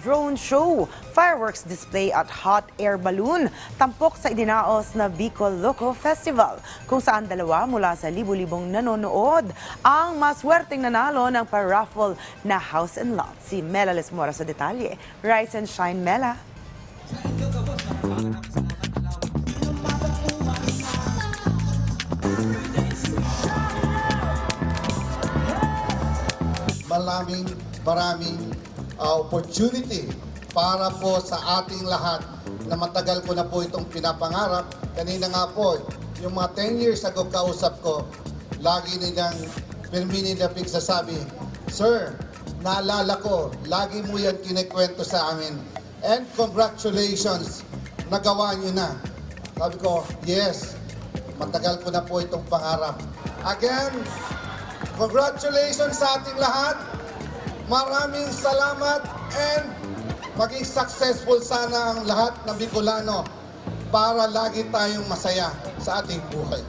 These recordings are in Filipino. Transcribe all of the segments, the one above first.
drone show, fireworks display at hot air balloon, tampok sa idinaos na Bicol Loco Festival, kung saan dalawa mula sa libu-libong nanonood ang maswerteng nanalo ng paraffle na house and lot. Si Mela Lesmora sa detalye. Rise and shine, Mela. maraming maraming uh, opportunity para po sa ating lahat na matagal ko na po itong pinapangarap. Kanina nga po, yung mga 10 years ago kausap ko, lagi nilang Firmini na sasabi, Sir, naalala ko, lagi mo yan kinikwento sa amin. And congratulations, nagawa niyo na. Sabi ko, yes, matagal ko na po itong pangarap. Again, Congratulations sa ating lahat. Maraming salamat and maging successful sana ang lahat ng Bicolano para lagi tayong masaya sa ating buhay.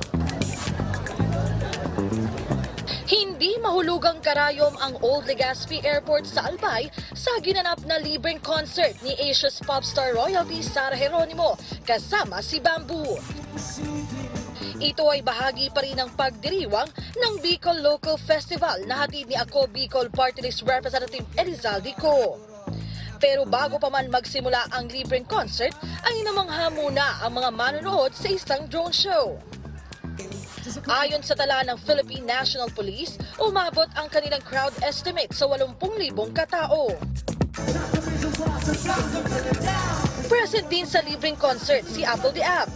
Hindi mahulugang karayom ang Old Legazpi Airport sa Albay sa ginanap na libreng concert ni Asia's popstar royalty Sara Geronimo kasama si Bamboo. Ito ay bahagi pa rin ng pagdiriwang ng Bicol Local Festival na hatid ni Ako Bicol Party List Representative Elizalde Co. Pero bago pa man magsimula ang libreng concert, ay namangha muna ang mga manonood sa isang drone show. Ayon sa tala ng Philippine National Police, umabot ang kanilang crowd estimate sa 80,000 katao. Present din sa libreng concert si Apple the App.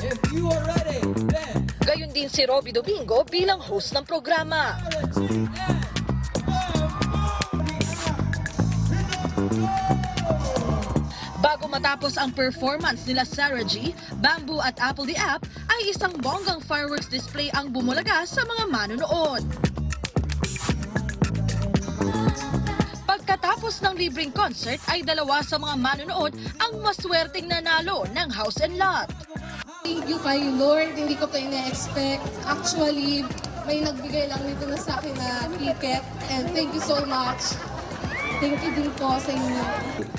If you are ready, then Gayon din si Robby Domingo bilang host ng programa. Bago matapos ang performance nila Sarah G, Bamboo at Apple the App ay isang bonggang fireworks display ang bumulaga sa mga manonood. Pagkatapos ng libreng concert ay dalawa sa mga manonood ang maswerteng nanalo ng house and lot. Thank you kay Lord. Hindi ko to ina-expect. Actually, may nagbigay lang nito na sa akin na ticket. And thank you so much. Thank you din po sa inyo.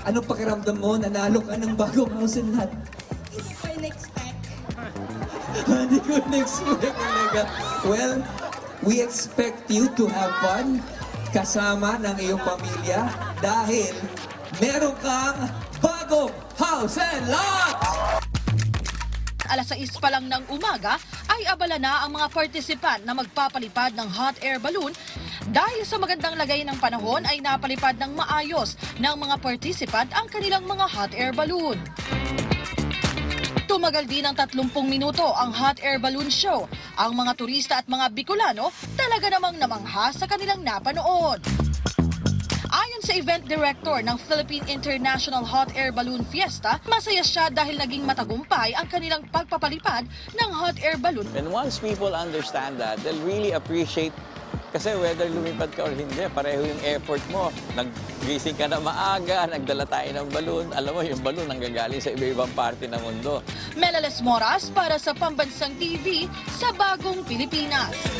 anong pakiramdam mo? Nanalo ka ng bagong house and lot. Hindi ko ina-expect. Hindi ko na-expect talaga. Well, we expect you to have fun kasama ng iyong pamilya dahil meron kang bagong house and lot! Alas 6 pa lang ng umaga ay abala na ang mga partisipan na magpapalipad ng hot air balloon dahil sa magandang lagay ng panahon ay napalipad ng maayos ng mga participant ang kanilang mga hot air balloon. Tumagal din ng 30 minuto ang hot air balloon show. Ang mga turista at mga Bicolano talaga namang namangha sa kanilang napanood. Ayon sa event director ng Philippine International Hot Air Balloon Fiesta, masaya siya dahil naging matagumpay ang kanilang pagpapalipad ng hot air balloon. And once people understand that, they'll really appreciate kasi whether lumipad ka or hindi, pareho yung effort mo. Naggising ka na maaga, nagdala tayo ng balloon. Alam mo, yung balloon nanggagaling sa iba-ibang parte ng mundo. Melales Moras para sa Pambansang TV sa Bagong Pilipinas.